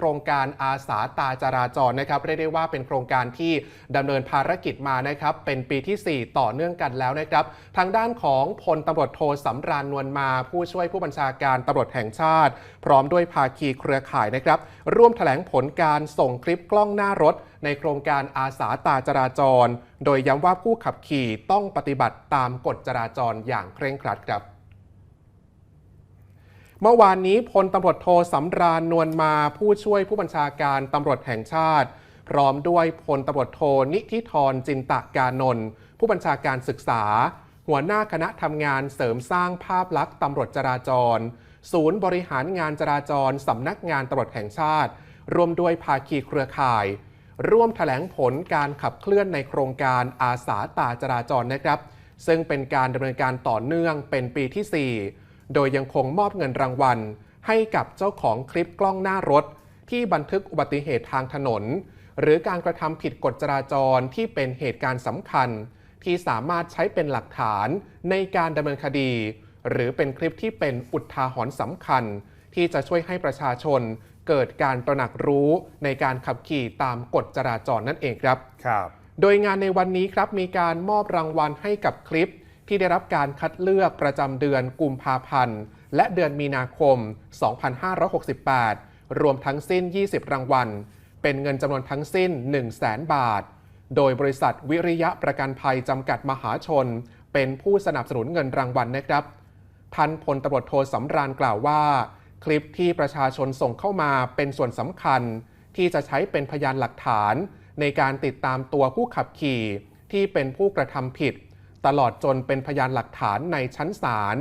โครงการอาสาตาจราจรนะครับเรียกได้ว่าเป็นโครงการที่ดำเนินภารกิจมานะครับเป็นปีที่ 4 ต่อเนื่องกันแล้วนะครับ ทางด้านของพลตำรวจโทสำราญนวลมา ผู้ช่วยผู้บัญชาการตำรวจแห่งชาติ พร้อมด้วยภาคีเครือข่ายนะครับ ร่วมแถลงผลการส่งคลิปกล้องหน้ารถ ในโครงการอาสาตาจราจร โดยย้ำว่าผู้ขับขี่ต้องปฏิบัติตามกฎจราจรอย่างเคร่งครัดครับ เมื่อวานนี้พลตำรวจโทสำราญนวลมาผู้ช่วยผู้บัญชาการตำรวจแห่งชาติ พร้อมด้วยพลตำรวจโทนิธิธรจินตะกานนท์ผู้บัญชาการศึกษา หัวหน้าคณะทำงานเสริมสร้างภาพลักษณ์ตำรวจจราจร ศูนย์บริหารงานจราจรสำนักงานตำรวจแห่งชาติ ร่วมด้วยภาคีเครือข่าย ร่วมแถลงผลการขับเคลื่อนในโครงการอาสาตาจราจรนะครับ ซึ่งเป็นการดำเนินการต่อเนื่องเป็นปีที่ 4 โดยยังคงมอบเงินรางวัล ให้กับเจ้าของคลิปกล้องหน้ารถ ที่บันทึกอุบัติเหตุทางถนน หรือการกระทำผิดกฎจราจรที่เป็นเหตุการณ์สำคัญ ที่สามารถใช้เป็นหลักฐานในการดำเนินคดี หรือเป็นคลิปที่เป็นอุทาหรณ์สำคัญ ที่จะช่วยให้ประชาชนเกิดการตระหนักรู้ในการขับขี่ตามกฎจราจรนั่นเองครับ ครับ โดยงานในวันนี้ครับมีการมอบรางวัลให้กับคลิป ที่ได้รับการคัดเลือกประจำเดือนกุมภาพันธ์ และเดือนมีนาคม 2568 รวมทั้งสิ้น 20 รางวัล เป็นเงินจำนวนทั้งสิ้น 1 0 0 0 0แสนบาท โดยบริษัทวิริยะประกันภัยจำกัดมหาชน เป็นผู้สนับสนุนเงินรางวัลนะครับท่านพลตำรวจโทสำราญกล่าวว่า คลิปที่ประชาชนส่งเข้ามาเป็นส่วนสำคัญ ที่จะใช้เป็นพยานหลักฐาน ในการติดตามตัวผู้ขับขี่ที่เป็นผู้กระทำผิด ตลอดจนเป็นพยานหลักฐานในชั้นศาล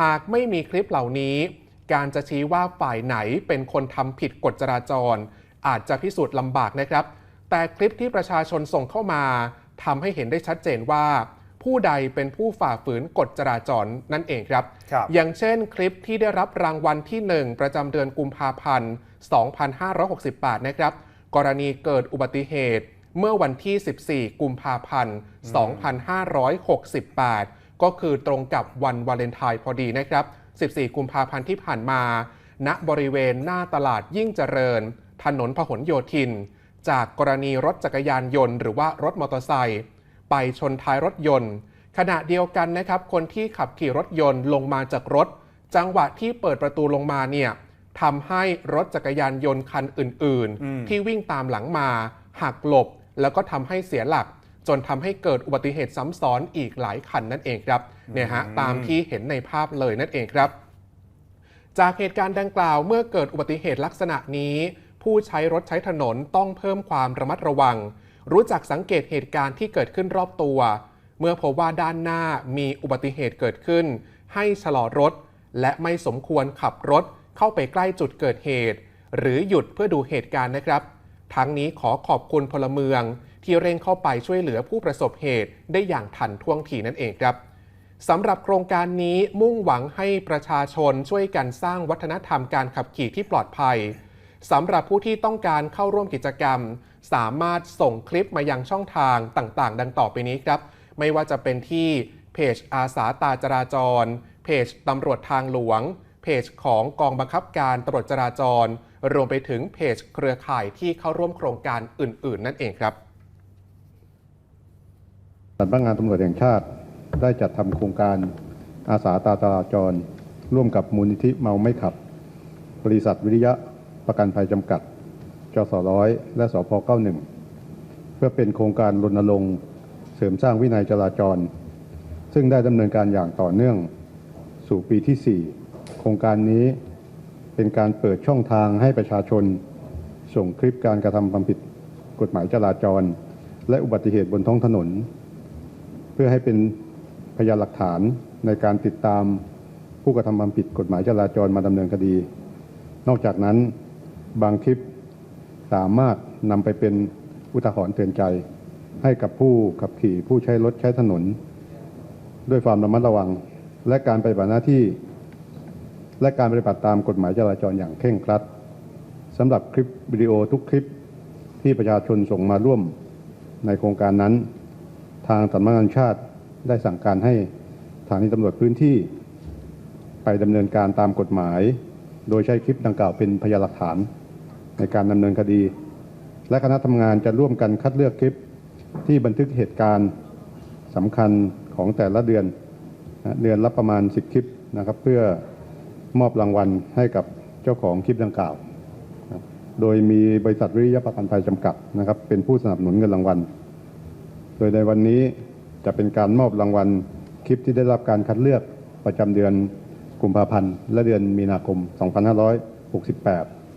หากไม่มีคลิปเหล่านี้ การจะชี้ว่าฝ่ายไหนเป็นคนทำผิดกฎจราจร อาจจะพิสูจน์ลำบากนะครับ แต่คลิปที่ประชาชนส่งเข้ามาทำให้เห็นได้ชัดเจนว่า ผู้ใดเป็นผู้ฝ่าฝืนกฎจราจรนั่นเองครับครับอย่างเช่นคลิปที่ได้รับรางวัลที่ 1 ประจำเดือนกุมภาพันธ์ 2568 นะครับ กรณีเกิดอุบัติเหตุ เมื่อวันที่ 14 กุมภาพันธ์ 2568 ก็คือตรงกับวันวาเลนไทน์พอดีนะครับ 14 กุมภาพันธ์ที่ผ่านมา ณ บริเวณหน้าตลาดยิ่งเจริญ ถนนพหลโยธิน จากกรณีรถจักรยานยนต์ หรือว่ารถมอเตอร์ไซค์ไปชนท้ายรถยนต์ ขณะเดียวกันนะครับ คนที่ขับขี่รถยนต์ลงมาจากรถ จังหวะที่เปิดประตูลงมาเนี่ยทำให้รถจักรยานยนต์คันอื่นอืมๆที่วิ่งตามหลังมาหักหลบ แล้วก็ทำให้เสียหลัก จนทำให้เกิดอุบัติเหตุซ้ำซ้อนอีกหลายคันนั่นเองครับเนี่ยฮะตามที่เห็นในภาพเลยนั่นเองครับ จากเหตุการณ์ดังกล่าวเมื่อเกิดอุบัติเหตุลักษณะนี้ ผู้ใช้รถใช้ถนนต้องเพิ่มความระมัดระวัง รู้จักสังเกตเหตุการณ์ที่เกิดขึ้นรอบตัว เมื่อพบว่าด้านหน้ามีอุบัติเหตุเกิดขึ้น ให้ชะลอรถ และไม่สมควรขับรถเข้าไปใกล้จุดเกิดเหตุ หรือหยุดเพื่อดูเหตุการณ์นะครับ ทั้งนี้ขอขอบคุณพลเมืองที่เร่งเข้าไปช่วยเหลือผู้ประสบเหตุได้อย่างทันท่วงทีนั่นเองครับสำหรับโครงการนี้มุ่งหวังให้ประชาชนช่วยกันสร้างวัฒนธรรมการขับขี่ที่ปลอดภัยสำหรับผู้ที่ต้องการเข้าร่วมกิจกรรม สามารถส่งคลิปมายังช่องทางต่างๆ ดังต่อไปนี้ครับ ไม่ว่าจะเป็นที่เพจอาสาตาจราจร เพจตำรวจทางหลวง เพจของกองบังคับการตำรวจจราจร รวมไปถึงเพจเครือข่ายที่เข้าร่วมโครงการอื่น ๆ นั่นเองครับสำนักงานตำรวจแห่งชาติได้จัดทำโครงการอาสาตาจราจร ร่วมกับมูลนิธิเมาไม่ขับ บริษัทวิริยะประกันภัยจำกัด จสร้อยและสพ91 เพื่อเป็นโครงการรณรงค์เสริมสร้างวินัยจราจร ซึ่งได้ดำเนินการอย่างต่อเนื่อง สู่ปีที่ 4 โครงการนี้ เป็นการเปิดช่องทางให้ประชาชน ส่งคลิปการกระทำความผิดกฎหมายจราจร และอุบัติเหตุบนท้องถนน เพื่อให้เป็นพยานหลักฐานในการติดตามผู้กระทำความผิดกฎหมายจราจรมาดำเนินคดี นอกจากนั้นบางคลิปสามารถนำไปเป็นอุทาหรณ์เตือนใจ ให้กับผู้ขับขี่ผู้ใช้รถใช้ถนน ด้วยความระมัดระวัง และการปฏิบัติหน้าที่ และการปฏิบัติตามกฎหมายจราจรอย่างเคร่งครัดสำหรับคลิปวิดีโอทุกคลิปที่ประชาชนส่งมาร่วมในโครงการนั้น ทางสำนักงานชาติได้สั่งการให้ทางนี้ตำรวจพื้นที่ ไปดำเนินการตามกฎหมาย โดยใช้คลิปดังกล่าวเป็นพยานหลักฐาน ในการดำเนินคดี และคณะทำงานจะร่วมกันคัดเลือกคลิปที่บันทึกเหตุการณ์สำคัญของแต่ละเดือน เดือนละประมาณ 10 คลิปนะครับเพื่อ มอบรางวัลให้กับเจ้าของคลิปดังกล่าว โดยมีบริษัทวิริยะประกันภัยจำกัดนะครับ เป็นผู้สนับสนุนเงินรางวัล โดยในวันนี้จะเป็นการมอบรางวัลคลิปที่ได้รับการคัดเลือกประจำเดือนกุมภาพันธ์ และเดือนมีนาคม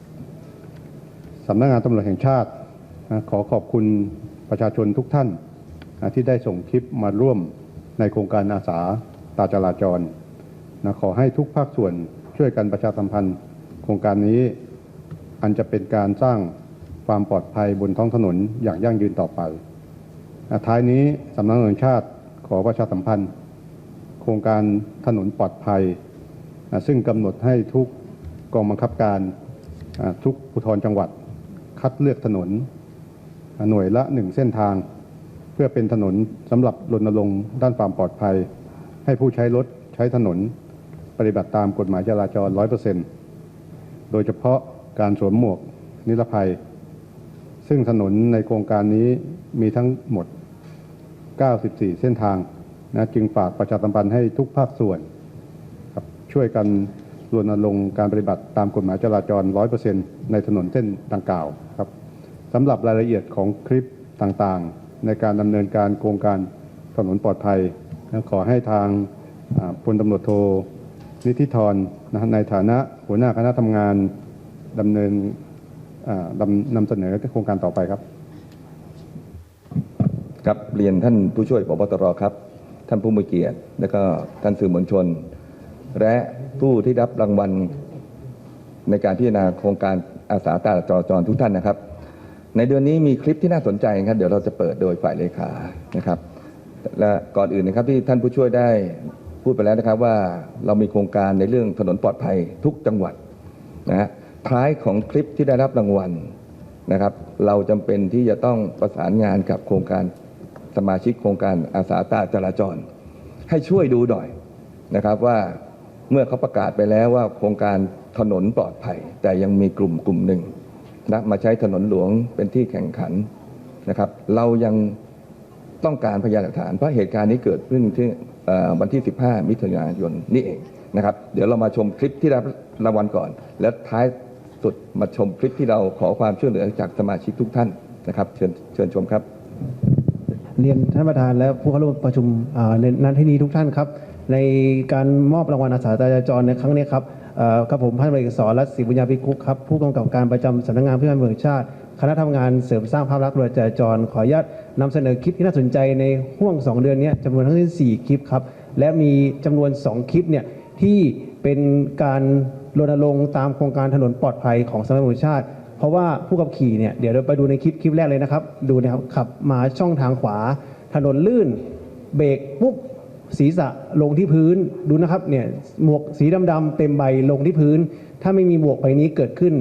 2568 สำนักงานตำรวจแห่งชาติขอขอบคุณประชาชนทุกท่านที่ได้ส่งคลิปมาร่วมในโครงการอาสาตาจราจรนะขอให้ทุกภาคส่วน ช่วยกันประชาสัมพันธ์ โครงการนี้ อันจะเป็นการสร้างความปลอดภัยบนท้องถนนอย่างยั่งยืนต่อไปอท้ายนี้สำนักงานแห่งชาติขอประชาสัมพันธ์ โครงการถนนปลอดภัย ซึ่งกำหนดให้ทุกกองบังคับการทุกภูธรจังหวัด คัดเลือกถนน หน่วยละหนึ่งเส้นทาง เพื่อเป็นถนนสำหรับรณรงค์ด้านความปลอดภัย ให้ผู้ใช้รถใช้ถนน ปฏิบัติตามกฎหมายจราจร 100%โดยเฉพาะการสวมหมวกนิรภัย ซึ่งถนนในโครงการนี้มีทั้งหมด 94 เส้นทางนะจึงฝากประชาสัมพันธ์ให้ทุกภาคส่วนครับช่วยกันรณรงค์การปฏิบัติตามกฎหมายจราจร 100%ในถนนเส้นดังกล่าวครับสำหรับรายละเอียดของคลิปต่างๆ ในการดำเนินการโครงการถนนปลอดภัย ขอให้ทางพลตำรวจโท นิธิธรนะฮะในฐานะหัวหน้าคณะทำงานดำเนินนำนำเสนอโครงการต่อไปครับ ครับเรียนท่านผู้ช่วยพบตรครับ ท่านผู้มีเกียรติ และก็ท่านสื่อมวลชน และผู้ที่รับรางวัลในการพิจารณาโครงการอาสาตาจราจรทุกท่านนะครับ ในเดือนนี้มีคลิปที่น่าสนใจครับ เดี๋ยวเราจะเปิดโดยฝ่ายเลขานะครับ และก่อนอื่นนะครับที่ท่านผู้ช่วยได้ พูดไปแล้วนะครับว่าเรามีโครงการในเรื่องถนนปลอดภัยทุกจังหวัดนะฮะท้ายของคลิปที่ได้รับรางวัลนะครับ เราจำเป็นที่จะต้องประสานงานกับโครงการสมาชิกโครงการอาสาตาจราจร ให้ช่วยดูหน่อยนะครับว่าเมื่อเขาประกาศไปแล้วว่าโครงการถนนปลอดภัย แต่ยังมีกลุ่มกลุ่มหนึ่งนะมาใช้ถนนหลวงเป็นที่แข่งขันนะครับ เรายังต้องการพยานหลักฐานเพราะเหตุการณ์นี้เกิดขึ้นที่เอ่อ วันที่ 15 มิถุนายนนี่เองนะครับ เดี๋ยวเรามาชมคลิปที่รับรางวัลก่อน แล้วท้ายสุดมาชมคลิปที่เราขอความช่วยเหลือจากสมาชิกทุกท่านนะครับ เชิญเชิญชมครับ เรียนท่านประธานและผู้เข้าร่วมประชุมในนั้นที่นี้ทุกท่านครับ ในการมอบรางวัลอาสาจราจรในครั้งนี้ครับกับผมพันตำรวจเอกสรรัตน์ศรีบุญญาภิคุกครับผู้กำกับการประจำสำนักงานเพื่อการเมืองแห่งชาติ คณะทำงานเสริมสร้างภาพลักษณ์ตรวจจราจร ขออนุญาตนำเสนอคลิปที่น่าสนใจในห่วง 2 เดือนนี้จำนวนทั้งสิ้น4คลิปครับ และมีจำนวน 2 คลิปเนี่ยที่เป็นการรณรงค์ตามโครงการถนนปลอดภัยของสำนักงานตำรวจแห่งชาติ เพราะว่าผู้ขับขี่เนี่ยเดี๋ยวเราไปดูในคลิปคลิปแรกเลยนะครับ ดูนะครับขับมาช่องทางขวา ถนนลื่น เบรกปุ๊บศีรษะลงที่พื้นดูนะครับเนี่ยหมวกสีดำๆเต็มใบลงที่พื้น ถ้าไม่มีหมวกใบนี้เกิดขึ้น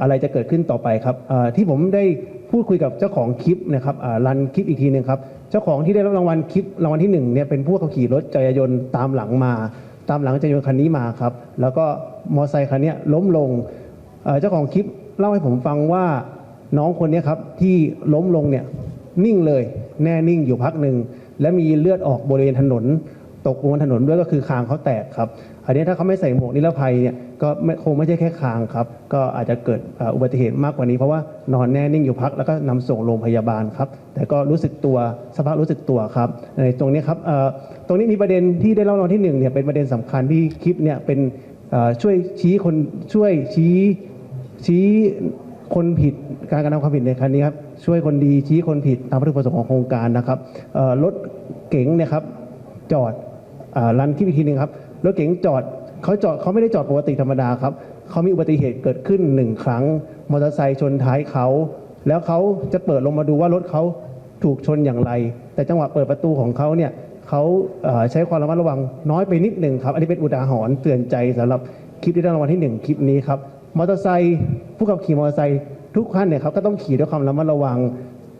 อะไรจะเกิดขึ้นต่อไปครับที่ผมได้พูดคุยกับเจ้าของคลิปนะครับรันคลิปอีกทีหนึ่งครับเจ้าของที่ได้รับรางวัลคลิปรางวัลที่หนึ่งเนี่ยเป็นผู้ขับขี่รถจักรยานยนต์ตามหลังมา ตามหลังจักรยานยนต์คันนี้มาครับแล้วก็มอเตอร์ไซค์คันนี้ล้มลงเจ้าของคลิปเล่าให้ผมฟังว่าน้องคนนี้ครับที่ล้มลงเนี่ยนิ่งเลยแน่นิ่งอยู่พักหนึ่งและมีเลือดออกบริเวณถนน ตกบนถนนด้วยก็คือคางเขาแตกครับอันนี้ถ้าเขาไม่ใส่หมวกนิรภัยเนี่ย ก็ไม่คงไม่ใช่แค่คางครับ ก็อาจจะเกิดอุบัติเหตุมากกว่านี้ เพราะว่านอนแน่นิ่งอยู่พักแล้วก็นำส่งโรงพยาบาลครับ แต่ก็รู้สึกตัวสภาพรู้สึกตัวครับในตรงนี้ครับตรงนี้มีประเด็นที่ได้เล่ารางวัลที่หนึ่งเนี่ยเป็นประเด็นสำคัญที่คลิปเนี่ยเป็นช่วยชี้คนช่วยชี้ชี้คนผิดการกระทำความผิดในครั้งนี้ครับช่วยคนดีชี้คนผิดตามวัตถุประสงค์ของโครงการนะครับรถเก๋งเนี่ยครับจอดอรันที่อีกทีหนึ่งครับรถเก๋งจอด เขาจอดเขาไม่ได้จอดปกติธรรมดาครับเขามีอุบัติเหตุเกิดขึ้นหนึ่งครั้งมอเตอร์ไซค์ชนท้ายเขาแล้วเขาจะเปิดลงมาดูว่ารถเขาถูกชนอย่างไร แต่จังหวะเปิดประตูของเขาเนี่ยเขาใช้ความระมัดระวังน้อยไปนิดหนึ่งครับ อันนี้เป็นอุทาหรณ์เตือนใจสำหรับคลิปที่ได้รางวัลที่หนึ่งคลิปนี้ครับมอเตอร์ไซค์ผู้ขับขี่มอเตอร์ไซค์ทุกท่านเนี่ยครับก็ต้องขี่ด้วยความระมัดระวัง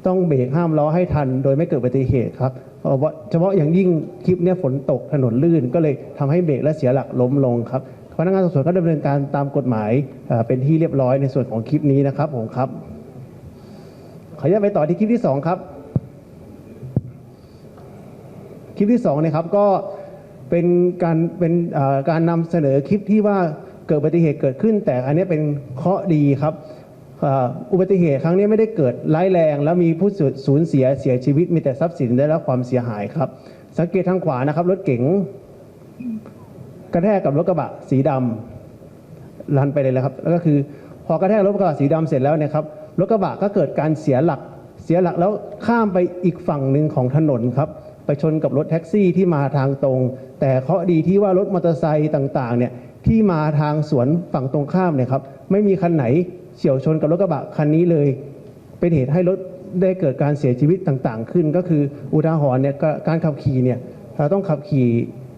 ต้องเบรกห้ามล้อให้ทัน โดยไม่เกิดอุบัติเหตุครับเพราะว่าเฉพาะอย่างยิ่งคลิปนี้ฝนตกถนนลื่น ก็เลยทำให้เบรกและเสียหลักล้มลงครับพนักงานสอบสวนก็ดำเนินการตามกฎหมายเป็นที่เรียบร้อยในส่วนของคลิปนี้นะครับผมครับ ขออนุญาตไปต่อที่คลิปที่สองครับ คลิปที่สองเนะครับก็เป็นการเป็นการนำเสนอคลิปที่ว่าเกิดอุบัติเหตุเกิดขึ้น แต่อันนี้เป็นเคราะดีครับ อุบัติเหตุครั้งนี้ไม่ได้เกิดร้ายแรง แล้วมีผู้สูญเสียเสียชีวิตมีแต่ทรัพย์สินได้รับความเสียหายครับ สังเกตทางขวานะครับ รถเก๋งกระแทกกับรถกระบะสีดำรันไปเลยแล้วครับแล้วก็คือพอกระแทกรถกระบะสีดำเสร็จแล้วเนี่ยครับรถกระบะก็เกิดการเสียหลักเสียหลักแล้วข้ามไปอีกฝั่งหนึ่งของถนนครับไปชนกับรถแท็กซี่ที่มาทางตรง แต่เคราะดีที่ว่ารถมอเตอร์ไซค์ต่างๆเนี่ยที่มาทางสวนฝั่งตรงข้ามเนี่ยครับไม่มีคันไหน เฉียวชนกับรถกระบะคันนี้เลย เป็นเหตุให้รถได้เกิดการเสียชีวิตต่างๆ ขึ้น ก็คืออุทาหรณ์เนี่ยก็การขับขี่เนี่ยเราต้องขับขี่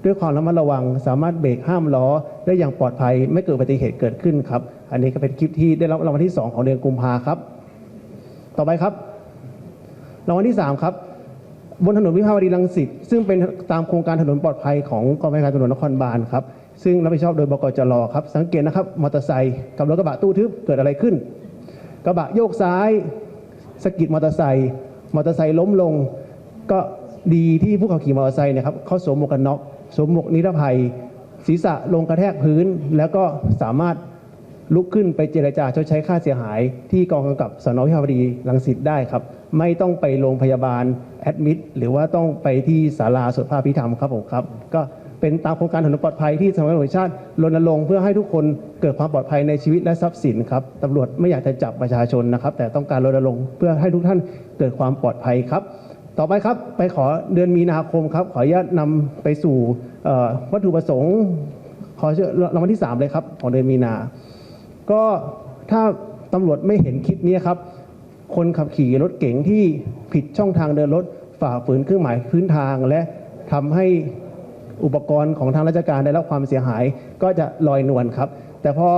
ด้วยความระมัดระวัง สามารถเบรกห้ามล้อได้อย่างปลอดภัย ไม่เกิดอุบัติเหตุเกิดขึ้นครับ อันนี้ก็เป็นคลิปที่ได้รับรางวัลที่ 2 ของเดือนกุมภาครับ ต่อไปครับรางวัลที่ 3 ครับบนถนนวิภาวดีรังสิตซึ่งเป็นตามโครงการถนนปลอดภัยของกองบัญชาการตำรวจนครบาลครับ ซึ่งรับผิดชอบโดยบกจรครับ สังเกตนะครับมอเตอร์ไซค์กับรถกระบะตู้ทึบเกิดอะไรขึ้น กระบะโยกซ้ายสะกิดมอเตอร์ไซค์มอเตอร์ไซค์ล้มลง ก็ดีที่ผู้ขับขี่มอเตอร์ไซค์เนะครับเขาสวมหมวกกันน็อกสวมหมวกนิรภัย ศีรษะลงกระแทกพื้น แล้วก็สามารถลุกขึ้นไปเจรจาชดใช้ค่าเสียหาย ที่กองกำกับสนวิภาวดีรังสิตได้ครับ ไม่ต้องไปโรงพยาบาลแอดมิดหรือว่าต้องไปที่ศาลาสวดพระพิธรรมครับผมครับก็ เป็นตามโครงการถนนปลอดภัยที่สำนักงานตำรวจแห่งชาติรณรงค์เพื่อให้ทุกคนเกิดความปลอดภัยในชีวิตและทรัพย์สินครับตำรวจไม่อยากจะจับประชาชนนะครับ แต่ต้องการรณรงค์เพื่อให้ทุกท่านเกิดความปลอดภัยครับ ต่อไปครับไปขอเดือนมีนาคมครับขออนุญาตนำไปสู่เอ่อวัตถุประสงค์ ขอเชิญรางวัลที่ 3 เลยครับของเดือนมีนา ก็ถ้าตำรวจไม่เห็นคลิปนี้ครับ คนขับขี่รถเก๋งที่ผิดช่องทางเดินรถฝ่าฝืนเครื่องหมายพื้นทางและทำให้ อุปกรณ์ของทางราชการได้รับความเสียหายก็จะลอยนวลครับ แต่พอ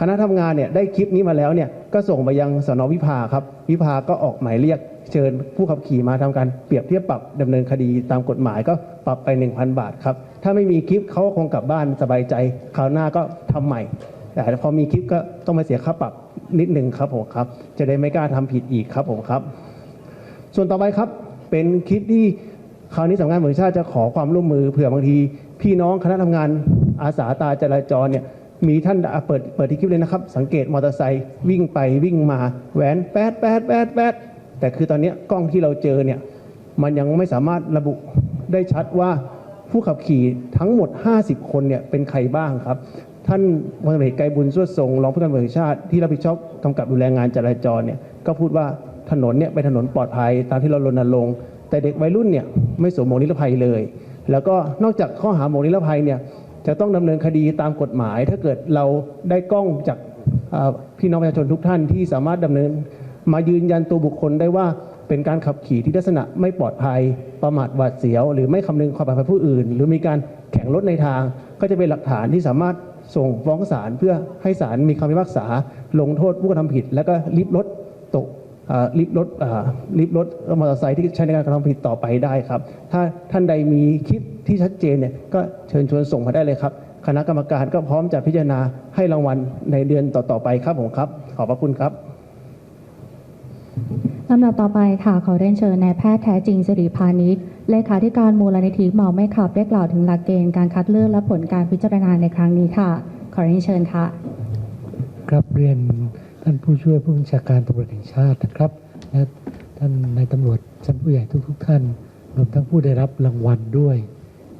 คณะทำงานเนี่ยได้คลิปนี้มาแล้วเนี่ยก็ส่งไปยังสนวิภาครับ วิภาก็ออกหมายเรียกเชิญผู้ขับขี่มาทำการเปรียบเทียบปรับดำเนินคดีตามกฎหมายก็ปรับไป 1,000 บาทครับ ถ้าไม่มีคลิปเขาคงกลับบ้านสบายใจคราวหน้าก็ทำใหม่ แต่พอมีคลิปก็ต้องมาเสียค่าปรับนิดหนึ่งครับผมครับ จะได้ไม่กล้าทำผิดอีกครับผมครับ ส่วนต่อไปครับเป็นคลิปที่ คราวนี้สำนักงานตำรวจแห่งชาติจะขอความร่วมมือเผื่อบางที พี่น้องคณะทำงานอาสาตาจราจรเนี่ยมีท่านเปิดเปิดที่คลิปเลยนะครับ สังเกตมอเตอร์ไซค์วิ่งไปวิ่งมาแหวนแปดแปดแปดแปดแต่คือตอนนี้กล้องที่เราเจอเนี่ยมันยังไม่สามารถระบุได้ชัดว่าผู้ขับขี่ทั้งหมด 50 คนเนี่ยเป็นใครบ้างครับ ท่านพลตำรวจเอกไกรบุญสวดทรงรองผู้การตำรวจแห่งชาติที่รับผิดชอบกำกับดูแลงานจราจรเนี่ยก็พูดว่าถนนเนี่ยเป็นถนนปลอดภัยตามที่เรารณรงค์แต่เด็กวัยรุ่นเนี่ย ไม่สวมหมวกนิรภัยเลย แล้วก็นอกจากข้อหาหมวกนิรภัยเนี่ยจะต้องดำเนินคดีตามกฎหมาย ถ้าเกิดเราได้กล้องจากพี่น้องประชาชนทุกท่านที่สามารถดำเนินมายืนยันตัวบุคคลได้ว่าเป็นการขับขี่ที่ลักษณะไม่ปลอดภัย ประมาทหวาดเสียว หรือไม่คำนึงความปลอดภัยผู้อื่น หรือมีการแข่งรถในทาง ก็จะเป็นหลักฐานที่สามารถส่งฟ้องศาลเพื่อให้ศาลมีคำพิพากษา ลงโทษผู้กระทำผิด แล้วก็ลิบรถตก อ่าลิบรถอ่าลิบรถมอเตอร์ไซค์ที่ใช้ในการกระทำผิดต่อไปได้ครับ ถ้าท่านใดมีคลิปที่ชัดเจนเนี่ยก็เชิญชวนส่งมาได้เลยครับ คณะกรรมการก็พร้อมจะพิจารณาให้รางวัลในเดือนต่อๆไปครับผมครับ ขอบพระคุณครับลำดับต่อไปค่ะขอเรียนเชิญนายแพทย์แท้จริงสิริพานิชเลขาธิการมูลนิธิเมาไม่ขับได้กล่าวถึงหลักเกณฑ์การคัดเลือกและผลการพิจารณาในครั้งนี้ค่ะ ขอเรียนเชิญค่ะ ครับเรียน ท่านผู้ช่วยผู้บัญชาการตำรวจแห่งชาตินะครับ และท่านนายตำรวจชั้นผู้ใหญ่ทุก ๆ ท่านรวมทั้งผู้ได้รับรางวัลด้วย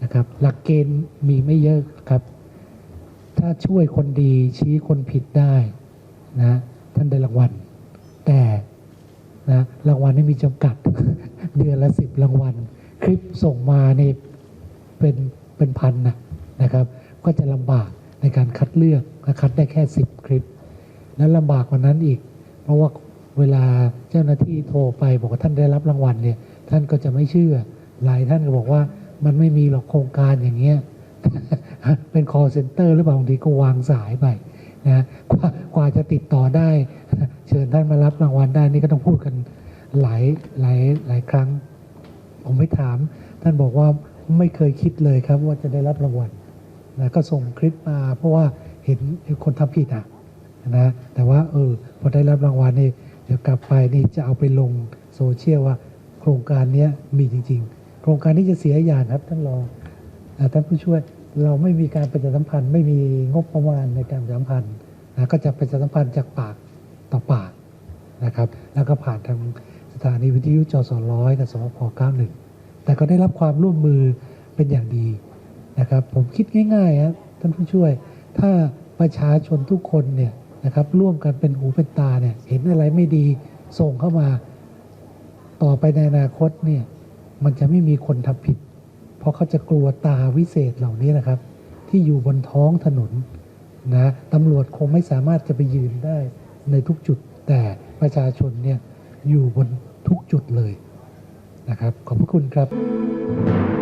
นะครับ หลักเกณฑ์มีไม่เยอะครับ ถ้าช่วยคนดีชี้คนผิดได้นะท่านได้รางวัล แต่นะรางวัลไม่มีจำกัด เดือนละสิบรางวัล คลิปส่งมาในเป็นเป็นพันนะนะครับ ก็จะลำบากในการคัดเลือกนะคัดได้แค่ 10 คลิป แล้วลำบากกว่านั้นอีก เพราะว่าเวลาเจ้าหน้าที่โทรไปบอกว่าท่านได้รับรางวัลเนี่ย ท่านก็จะไม่เชื่อ หลายท่านก็บอกว่ามันไม่มีหรอกโครงการอย่างเงี้ย เป็น call center หรือเปล่าบางทีก็วางสายไปนะกว่ากว่าจะติดต่อได้ เชิญท่านมารับรางวัลได้นี่ก็ต้องพูดกันหลายหลายหลายครั้ง ผมไม่ถาม ท่านบอกว่าไม่เคยคิดเลยครับว่าจะได้รับรางวัลนะก็ส่งคลิปมาเพราะว่าเห็นคนทำผิดอะ นะแต่ว่าเออพอได้รับรางวัลนี่เดี๋ยวกลับไปนี่จะเอาไปลงโซเชียลว่า โครงการนี้มีจริง ๆ โครงการนี้จะเสียอย่างครับท่านรองท่านผู้ช่วยเราไม่มีการประชาสัมพันธ์ ไม่มีงบประมาณในการประชาสัมพันธ์นะก็จะประชาสัมพันธ์จากปากต่อปากนะครับ แล้วก็ผ่านทางสถานีวิทยุจสร้อยกับสพ91 แต่ก็ได้รับความร่วมมือเป็นอย่างดีนะครับ ผมคิดง่ายๆครับท่านผู้ช่วย ถ้าประชาชนทุกคนเนี่ย นะครับ ร่วมกันเป็นหูเป็นตาเนี่ยเห็นอะไรไม่ดีส่งเข้ามา ต่อไปในอนาคตเนี่ยมันจะไม่มีคนทำผิด เพราะเขาจะกลัวตาวิเศษเหล่านี้นะครับ ที่อยู่บนท้องถนนนะตำรวจคงไม่สามารถจะไปยืนได้ในทุกจุด แต่ประชาชนเนี่ยอยู่บนทุกจุดเลยนะครับ ขอบพระคุณครับ